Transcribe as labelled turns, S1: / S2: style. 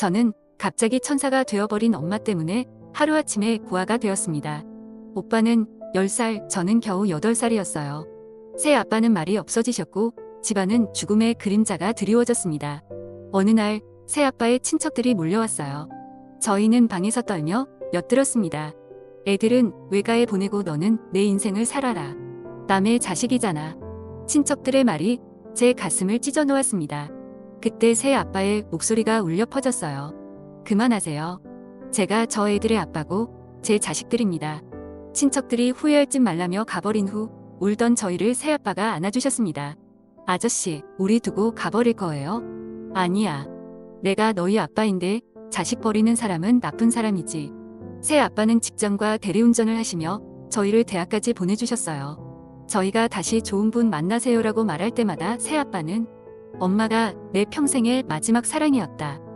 S1: 저는 갑자기 천사가 되어버린 엄마 때문에 하루아침에 고아가 되었습니다. 오빠는 10살, 저는 겨우 8살이었어요. 새 아빠는 말이 없어지셨고 집안은 죽음의 그림자가 드리워졌습니다. 어느 날 새 아빠의 친척들이 몰려왔어요. 저희는 방에서 떨며 엿들었습니다. 애들은 외가에 보내고 너는 내 인생을 살아라. 남의 자식이잖아. 친척들의 말이 제 가슴을 찢어 놓았습니다. 그때 새 아빠의 목소리가 울려 퍼졌어요. 그만하세요. 제가 저 애들의 아빠고 제 자식들입니다. 친척들이 후회할 짓 말라며 가버린 후 울던 저희를 새 아빠가 안아주셨습니다. 아저씨, 우리 두고 가버릴 거예요? 아니야. 내가 너희 아빠인데 자식 버리는 사람은 나쁜 사람이지. 새 아빠는 직장과 대리운전을 하시며 저희를 대학까지 보내주셨어요. 저희가 다시 좋은 분 만나세요라고 말할 때마다 새 아빠는 엄마가 내 평생의 마지막 사랑이었다.